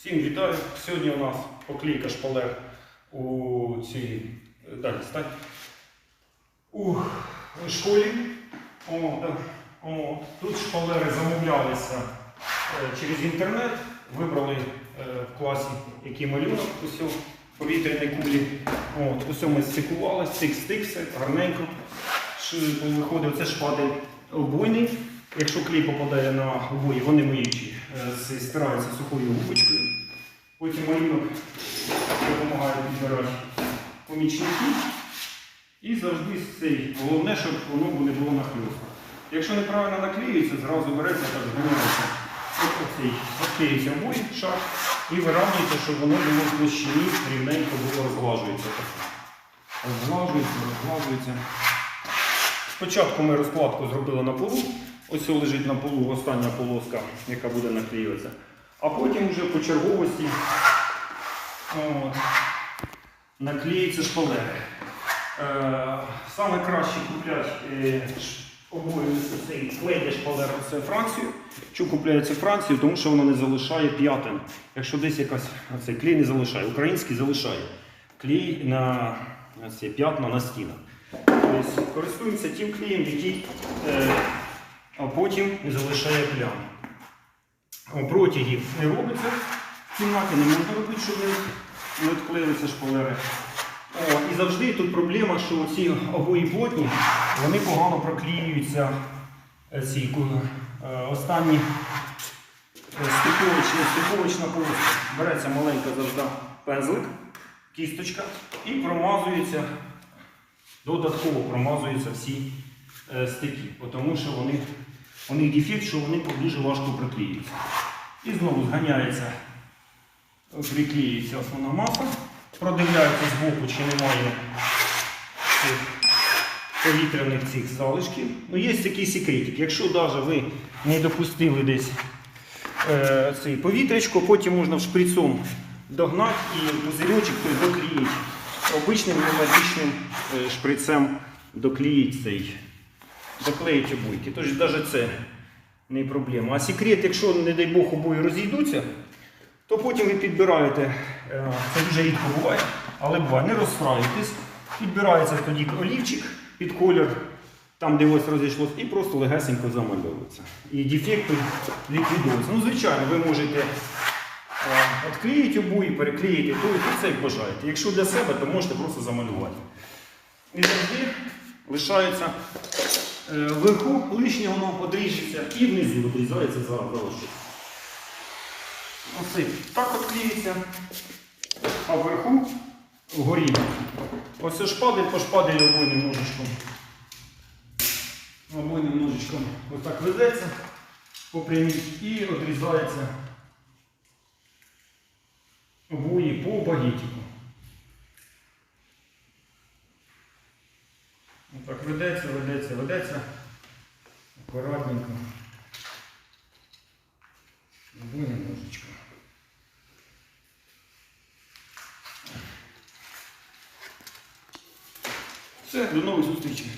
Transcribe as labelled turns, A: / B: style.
A: Всім вітаю! Сьогодні у нас поклейка шпалер у цій далі. У школі. О. О, тут шпалери замовлялися е, через інтернет. Вибрали е, в класі який малюнок, ось о, повітряні кулі. От, усе ми стикували, стик стик все, гарненько. Виходить, це шпадель обойний. Якщо клей попадає на обої, вони миючі, е, стираються сухою губочкою. Потім малюнок допомагає підбирати помічники. І завжди цей. Головне, щоб воно не було нахльостно. Якщо неправильно наклеюється, зразу береться так оцей відклеюється обої шар і вирівнюється, щоб воно було в площині рівненько було розглажується. Розглажується, розглажується. Спочатку ми розкладку зробили на полу. Ось лежить на полу остання полоска, яка буде наклеюватися. А потім вже по черговості от, наклеюються шпалери. Е, саме краще купляти е, цей клей шпалер це Францію. Чому купляється Францію? Тому що воно не залишає п'ятин. Якщо десь якась цей клей не залишає, український залишає клей на, на ці п'ятна на стінах. Тобто користуємося тим клеєм, який е, а потім залишає плям. О, Протягів не робиться в кімнаті, не можна робити, щоб не, відклеїлися шпалери. І завжди тут проблема, що ці обої плотні, вони погано проклеюються е, ці е, останні е, стиковочні, стиковочна полоска. Береться маленька завжди пензлик, кісточка і промазується, додатково промазуються всі е, стики, тому що вони, у них дефект, що вони дуже важко приклеюються. І знову зганяється, приклеюється основна маса, продивляється збоку, чи немає цих повітряних цих залишків. Ну, є такий секретик. Якщо навіть ви не допустили десь е, цей повітрячко, потім можна шприцом догнати і пузирьочок доклеїть. Обичним пневматичним е, шприцем доклеїть цей, доклеїть обойки. Тож навіть це не проблема. А секрет, якщо, не дай Бог, обої розійдуться, то потім ви підбираєте, е, це дуже рідко буває, але буває, не розстраюєтесь, підбирається тоді олівчик під колір, там, де ось розійшлося, і просто легесенько замальовується. І дефекти ліквідуються. Ну, звичайно, ви можете е, відклеїти обої, переклеїти то і це як бажаєте. Якщо для себе, то можете просто замалювати. І завжди лишається вверху лишнє воно одріжеться і внизу відрізається за залишок. Оце так відклеїться, а вверху вгорі. Ось шпадель по шпаделю обойним ножичком. Обойним ножичком отак ведеться по прямій і відрізається обої по багітіку. Отак ведеться, ведеться. Акуратненько. Або немножечко. Все, до нових зустрічей.